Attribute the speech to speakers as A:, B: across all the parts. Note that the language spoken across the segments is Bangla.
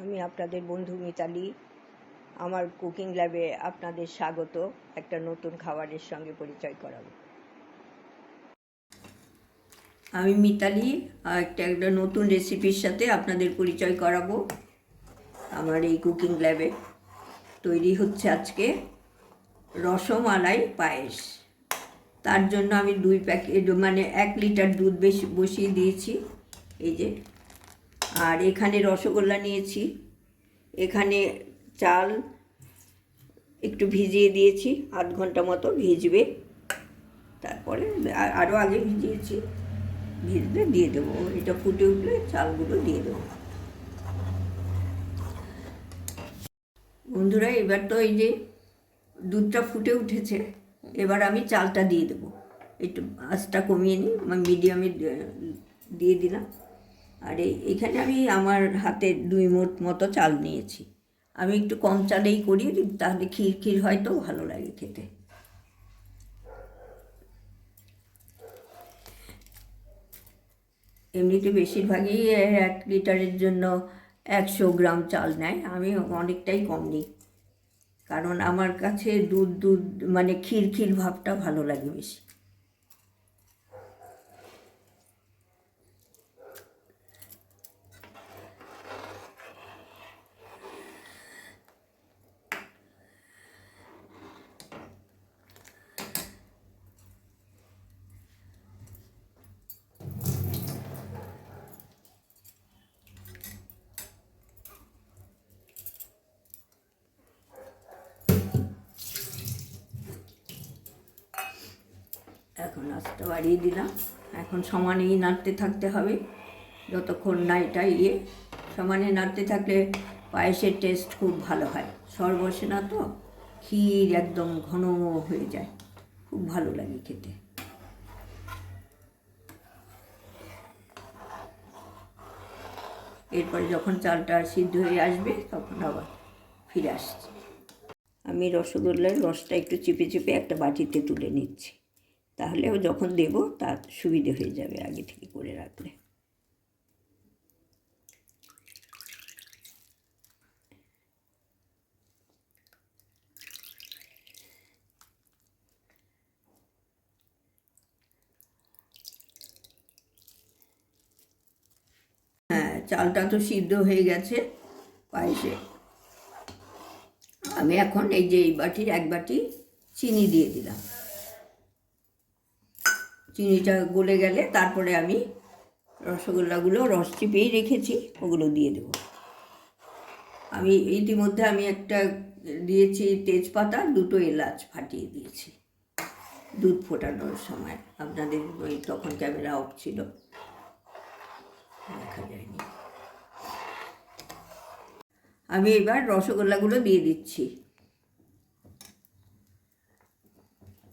A: আমি আপনাদের বন্ধু মিতালি। আমার কুকিং ল্যাবে আপনাদের স্বাগত। একটা নতুন খাবারের সঙ্গে পরিচয় করাবো। আমি মিতালি একটা একটা নতুন রেসিপির সাথে আপনাদের পরিচয় করাবো আমার এই কুকিং ল্যাবে। তৈরি হচ্ছে আজকে রসমালাই পায়েস। তার জন্য আমি দুই প্যাকেট মানে এক লিটার দুধ বেশি বসিয়ে দিয়েছি। এই যে আর এখানে রসগোল্লা নিয়েছি। এখানে চাল একটু ভিজিয়ে দিয়েছি, আধ ঘণ্টা মতো ভিজবে। তারপরে আরও আগে ভিজিয়েছি, ভিজলে দিয়ে দেবো। এটা ফুটে উঠলে চালগুলো দিয়ে দেবো। বন্ধুরা, এবার তো এই যে দুধটা ফুটে উঠেছে, এবার আমি চালটা দিয়ে দেবো। একটু আঁচটা কমিয়ে নিই মিডিয়ামে দিয়ে দিলাম। আর এই, এখানে আমি আমার হাতে দুই মোট মতো চাল নিয়েছি। আমি একটু কম চালেই করি, তাহলে ক্ষীর ক্ষীর হয়তো ভালো লাগে খেতে। এমনিতে বেশিরভাগই এক লিটারের জন্য একশো গ্রাম চাল নেয়, আমি অনেকটাই কম নিই। কারণ আমার কাছে দুধ দুধ মানে ক্ষীর ক্ষীর ভাবটা ভালো লাগে বেশি। এখন আস্তে বাড়িয়ে দিলাম। এখন সমানেই নাড়তে থাকতে হবে। যতক্ষণ না এটা ইয়ে সমানে নাড়তে থাকলে পায়েসের টেস্ট খুব ভালো হয়। সর বসে না তো, ক্ষীর একদম ঘন হয়ে যায়। খুব ভালো লাগে খেতে। এরপরে যখন চালটা সিদ্ধ হয়ে আসবে, তখন আবার ফিরে আসছি। আমি রসগোল্লার রসটা একটু চিপে চিপে একটা বাটিতে তুলে নিচ্ছি। তাহলেও যখন দেব, তার সুবিধে হয়ে যাবে আগে থেকে করে রাখলে। হ্যাঁ চালটা তো সিদ্ধ হয়ে গেছে পায়েসে। আমি এখন এই যে এই বাটির এক বাটি চিনি দিয়ে দিলাম। চিনিটা গলে গেলে তারপরে আমি রসগোল্লাগুলো রস চিপেই রেখেছি, ওগুলো দিয়ে দেবো। আমি ইতিমধ্যে আমি একটা দিয়েছি তেজপাতা, দুটো এলাচ ফাটিয়ে দিয়েছি। দুধ ফোটানোর সময়। আপনাদের ওই তখন ক্যামেরা অফ ছিল। দেখা যায়নি। আমি এবার রসগোল্লাগুলো দিয়ে দিচ্ছি।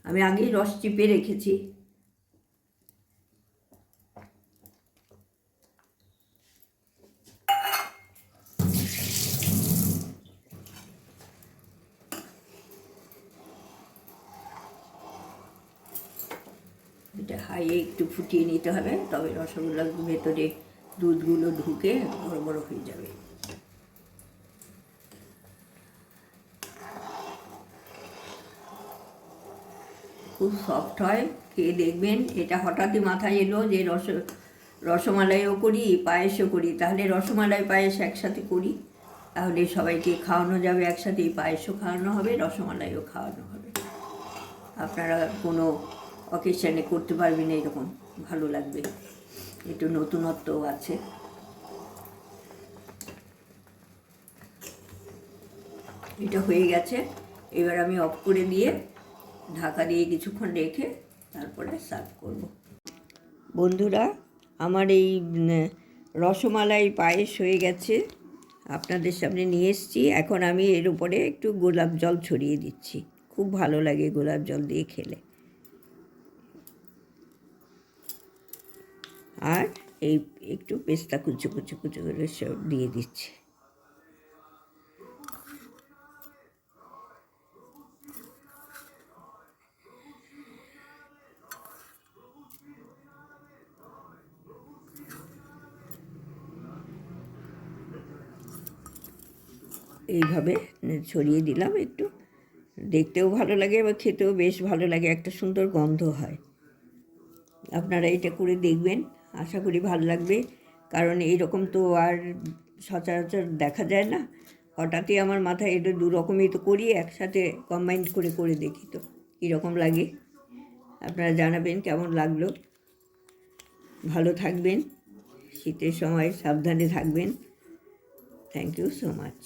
A: আমি আগেই রস চিপে রেখেছি। এটা হাইয়ে একটু ফুটিয়ে নিতে হবে, তবে রসগোল্লার ভেতরে দুধগুলো ঢুকে বড় বড় হয়ে যাবে। খুব সফট হয়, খেয়ে দেখবেন, এটা হঠাৎই মাথায় এলো যে রস, রসমালাইও করি, পায়েসও করি, তাহলে রসমালাই, পায়েস একসাথে করি, তাহলে সবাইকে খাওয়ানো যাবে একসাথে পায়েসও খাওয়ানো হবে, রসমালাইও খাওয়ানো হবে। আপনারা কোনো অকেশনে করতে পারবি না এরকম। ভালো লাগবে। একটু নতুনত্ব আছে। এটা হয়ে গেছে। এবার আমি অফ করে দিয়ে ঢাকা দিয়ে কিছুক্ষণ রেখে তারপরে সার্ভ করব। বন্ধুরা, আমার এই রসমালাই পায়েস হয়ে গেছে। আপনাদের সামনে নিয়ে এসেছি। এখন আমি এর উপরে একটু গোলাপ জল ছড়িয়ে দিচ্ছি। খুব ভালো লাগে গোলাপ জল দিয়ে খেলে। আর এই একটু পেস্তা কুচো কুচো কুচো করে সব দিয়ে দিচ্ছি। এইভাবে ছড়িয়ে দিলাম একটু। দেখতেও ভালো লাগে এবং খেতেও বেশ ভালো লাগে, একটা সুন্দর গন্ধ হয়। আপনারা এটা করে দেখবেন। আশা করি ভালো লাগবে। কারণ এইরকম তো আর সচরাচর দেখা যায় না। হঠাৎই আমার মাথায় এটা দু রকমই তো করি, একসাথে কম্বাইন্ড করে করে দেখি তো কীরকম লাগে। আপনারা জানাবেন কেমন লাগল। ভালো থাকবেন, শীতের সময় সাবধানে থাকবেন। Thank you so much